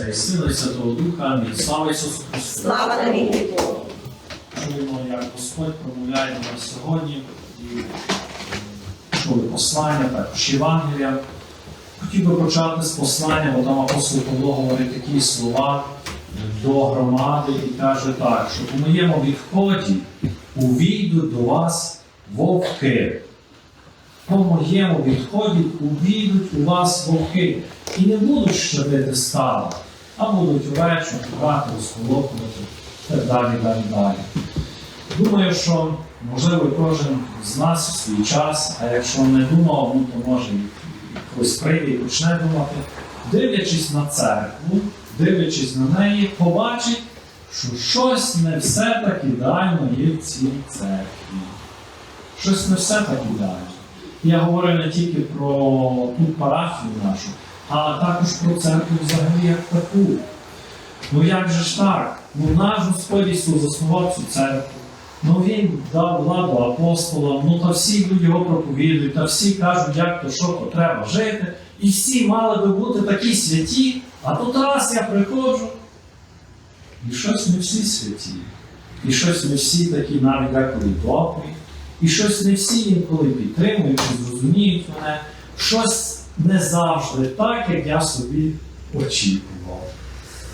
Отця і Сина і Святого Духа. Амінь. Слава Ісусу Христу! Слава Богу. Чуємо, як Господь промовляє до нас сьогодні і чули послання, також Євангелія. Хотів би почати з послання, бо там апостол Павло говорить такі слова до громади і каже так, що по моєму відході увійдуть до вас вовки. По моєму відході увійдуть у вас вовки і не будуть щадити стада, а будуть увечері брати, розколопувати і далі, далі, далі. Думаю, що можливо кожен з нас у свій час, а якщо не думав, ну то може хтось прийде і почне думати, дивлячись на церкву, дивлячись на неї, побачить, що щось не все так ідеально є в цій церкві. Щось не все так ідеально. Я говорю не тільки про ту парафію нашу, а також про церкву взагалі як таку. Ну як же ж так? Ну наш Господь Ісус заснував цю церкву. Ну він дав владу апостолам, ну та всі люди його проповідують, та всі кажуть, як то, що то треба жити. І всі мали би бути такі святі, а тут раз я приходжу. І щось не всі святі. І щось не всі такі навіть деколи добрі. І щось не всі інколи підтримують, чи зрозуміють мене. Щось не завжди так, як я собі очікував.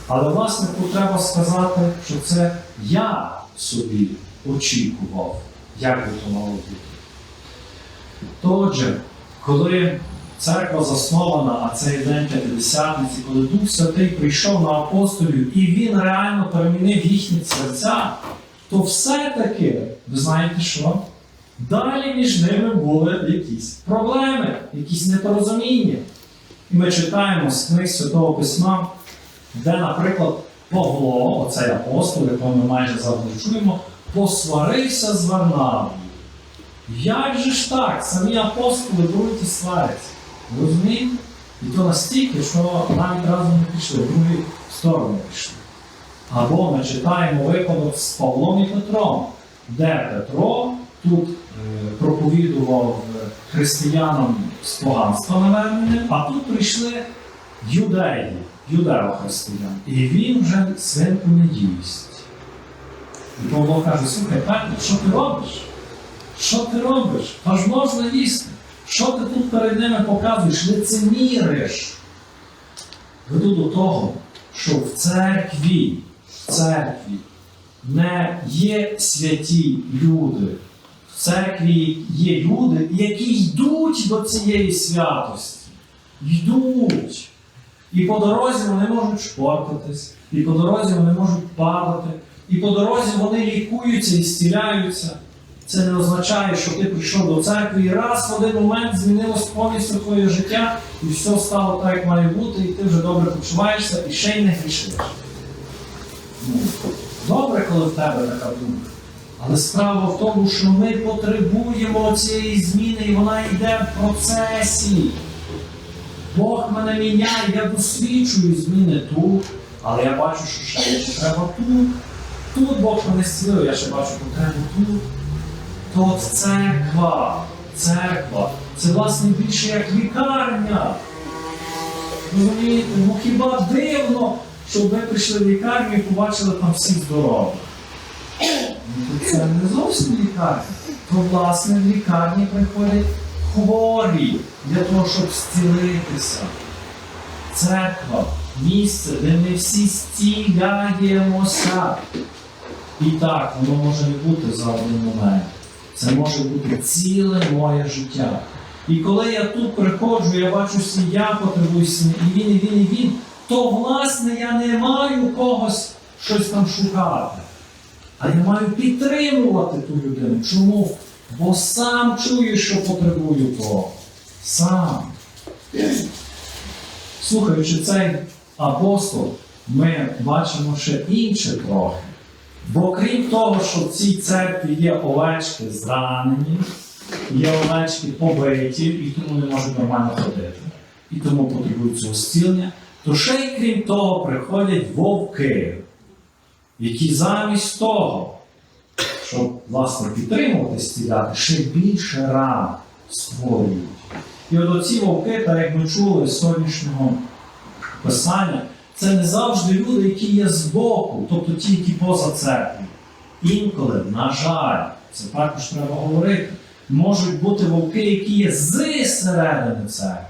Але власне треба сказати, що це я собі очікував, як би то мало бути. То отже, коли церква заснована, а цей день П'ятидесятниці, коли Дух Святий прийшов на апостолів і він реально перемінив їхні серця, то все-таки, ви знаєте що? Далі між ними були якісь проблеми, якісь непорозуміння. І ми читаємо з книг Святого Письма, де, наприклад, Павло, оцей апостол, якого ми майже завжди чуємо, посварився з Варнавою. Як же ж так? Самі апостоли беруть і сваряться. Розумієте? І то настільки, що навіть разом не пішли, в другу сторону пішли. Або ми читаємо випадок з Павлом і Петром, де Петро тут е, проповідував е, християнам з поганства навернення, а тут прийшли юдеї, юдео-християн. І він вже свинку не їсть. І Павло каже, слухай, Петро, що ти робиш? Що ти робиш? Аж можна їсти. Що ти тут перед ними показуєш? Лицеміриш. Веду до того, що в церкві, в церкві не є святі люди. В церкві є люди, які йдуть до цієї святості. Йдуть. І по дорозі вони можуть шпортатись, і по дорозі вони можуть падати, і по дорозі вони лікуються і зціляються. Це не означає, що ти прийшов до церкви і раз в один момент змінилось повністю твоє життя, і все стало так, як має бути, і ти вже добре почуваєшся і ще й не грішиш. Ну, добре, коли в тебе така думка. Але справа в тому, що ми потребуємо цієї зміни, і вона йде в процесі. Бог мене міняє, я досліджую зміни тут, але я бачу, що ще є треба тут. Тут Бог мене зцілив, я ще бачу потребу тут. То от церква, церква, це власне більше як лікарня. Розумієте, ну хіба дивно, щоб ви прийшли в лікарню і побачили там всі здорові. Це не зовсім лікарня. То власне в лікарні приходять хворі для того, щоб зцілитися. Церква місце, де ми всі зціляємося. І так, воно може не бути за один момент. Це може бути ціле моє життя. І коли я тут приходжу, я бачу, що я потребую сни, і він, і він, і він, то власне я не маю когось щось там шукати. А я маю підтримувати ту людину. Чому? Бо сам чую, що потребую того. Сам. Слухаючи цей апостол, ми бачимо ще інше трохи. Бо крім того, що в цій церкві є овечки зранені, є овечки побиті, і тому не можуть нормально ходити, і тому потребують цього зцілення, то ще й крім того приходять вовки, які замість того, щоб власне підтримувати стіляти, ще більше ран створюють. І от оці вовки, так як ми чули з сьогоднішнього писання, це не завжди люди, які є збоку, тобто ті, які поза церквою. Інколи, на жаль, це також треба говорити, можуть бути вовки, які є з середини церкви.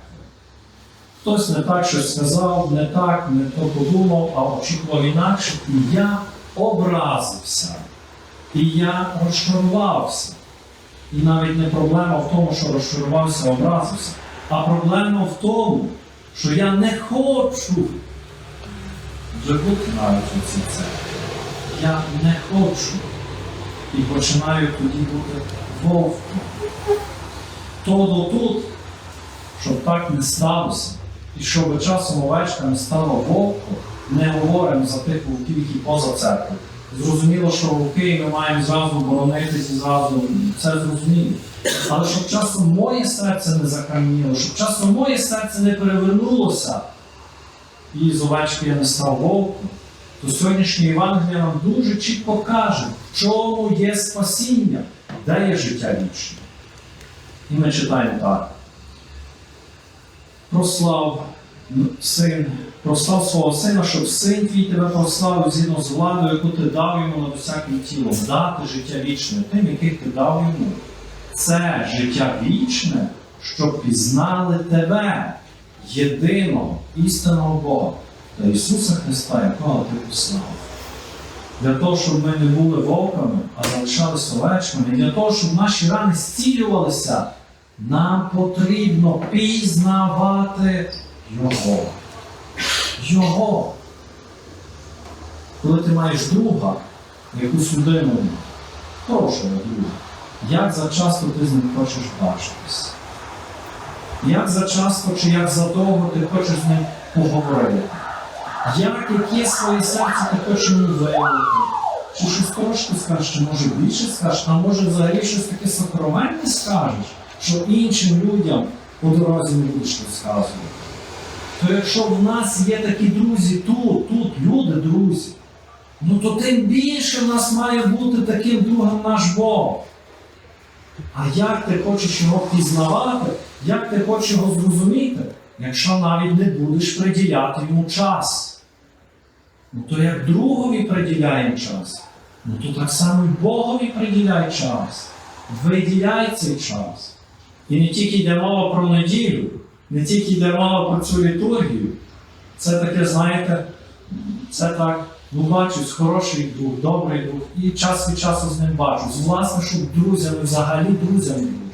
Хтось не так щось сказав, не так, не то подумав, а очікував інакше, і я образився. І я розчарувався. І навіть не проблема в тому, що розчарувався, образився, а проблема в тому, що я не хочу вже навіть у цій церкві. Я не хочу. І починаю тоді бути вовком. Todo тут, щоб так не сталося, і щоб часом овечка не стала вовком, не говоримо за тих вовків, які поза церквою. Зрозуміло, що вовки ми маємо зразу боронитись і зразу це зрозуміло. Але щоб часом моє серце не закам'яніло, щоб часом моє серце не перевернулося, і з овечки я не став вовком, то сьогоднішнє Євангеліє нам дуже чітко каже, в чому є спасіння, де є життя вічне. І ми читаємо так. Прослав син, прослав свого сина, щоб син твій тебе прославив згідно з владою, яку ти дав йому над усяким тілом, дати життя вічне тим, яких ти дав йому. Це життя вічне, щоб пізнали тебе, єдиного істинного Бога та Ісуса Христа, якого ти послав. Для того, щоб ми не були вовками, а залишалися овечками, і для того, щоб наші рани зцілювалися, нам потрібно пізнавати Його. Його. Коли ти маєш друга, якусь людину, хорошого друга, як за часто ти з ним хочеш бачитись? Як за часто чи як за довго ти хочеш з ним поговорити? Як яке своє серце ти хочеш йому виявити? Чи щось трошки скажеш, чи може більше скажеш, а може взагалі щось таке сакраментне скажеш, що іншим людям по дорозі не будеш розказувати. То якщо в нас є такі друзі тут, тут люди, друзі, ну то тим більше в нас має бути таким другом наш Бог. А як ти хочеш його пізнавати, як ти хочеш його зрозуміти, якщо навіть не будеш приділяти йому час? Ну то як другові приділяємо час, ну то так само і Богові приділяй час. Виділяй цей час. І не тільки йде мова про неділю, не тільки йде мова про цю літургію. Це таке, знаєте, це так, ну бачусь, хороший дух, добрий дух, і час від часу з ним бачу. Власне, щоб друзями, взагалі друзями бути.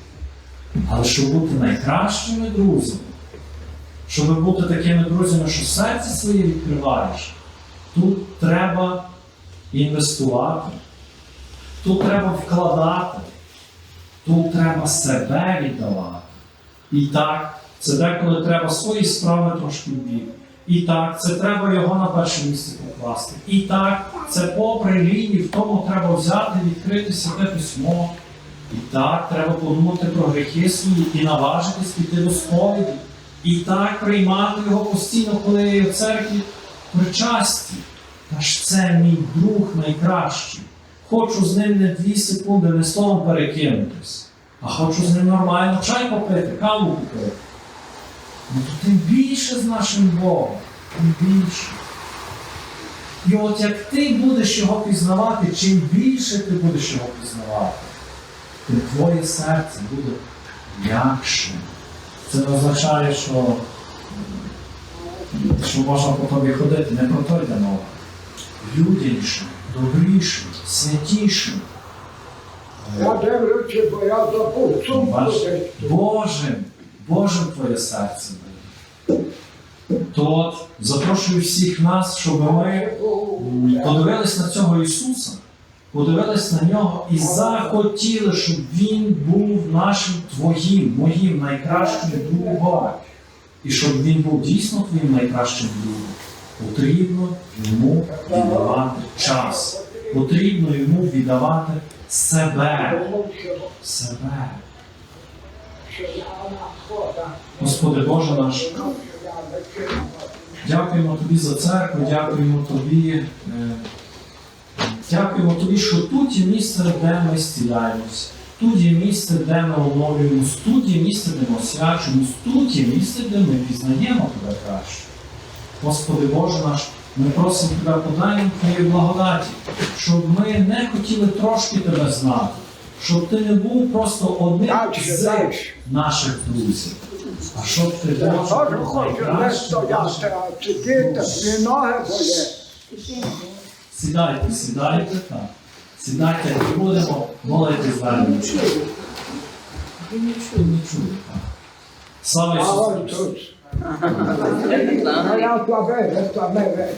Але щоб бути найкращими друзями, щоб бути такими друзями, що серце своє відкриваєш, тут треба інвестувати, тут треба вкладати, тут треба себе віддавати. І так, це деколи треба свої справи трошки в. І так, це треба його на перше місце покласти. І так, це попри лінії, в тому треба взяти, відкрити святе письмо. І так, треба подумати про гріхи свої і наважитись піти до сповіді. І так приймати його постійно, коли є в церкві причасті. Та ж це мій друг найкращий. Хочу з ним не дві секунди, не словом перекинутись, а хочу з ним нормально чай попити, каву купити. Ну тим більше з нашим Богом, тим більше. І от як ти будеш його пізнавати, чим більше ти будеш його пізнавати, тим твоє серце буде м'якшим. Це не означає, що, що можна по тобі ходити, не про то йде мова. Людянішим, добрішим, святішим. Я дивлюся, бо я забув. Божим, Божим твоє серце буде. То запрошую всіх нас, щоб ми подивились на цього Ісуса, подивились на нього і захотіли, щоб Він був нашим твоїм, моїм найкращим другом. І щоб він був дійсно твоїм найкращим другом, потрібно йому віддавати час. Потрібно йому віддавати себе. Себе. Господи Боже наш, дякуємо Тобі за церкву, дякуємо Тобі. е, Дякуємо Тобі, що тут є місце, де ми зціляємось. Тут є місце, де ми оновлюємось, тут є місце, де ми освячуємось, тут є місце, де ми пізнаємо Тебе краще. Господи Боже наш, ми просимо Тебе, подай нам Твої благодаті, щоб ми не хотіли трошки Тебе знати, щоб Ти не був просто одним з наших друзів, а щоб Ти був. Сідайте, сідайте, так. Сідайте, і будемо молитись далі. Не. Ви не чую, не чую, так. Слава Ісусу Христу! я слабе, слабе.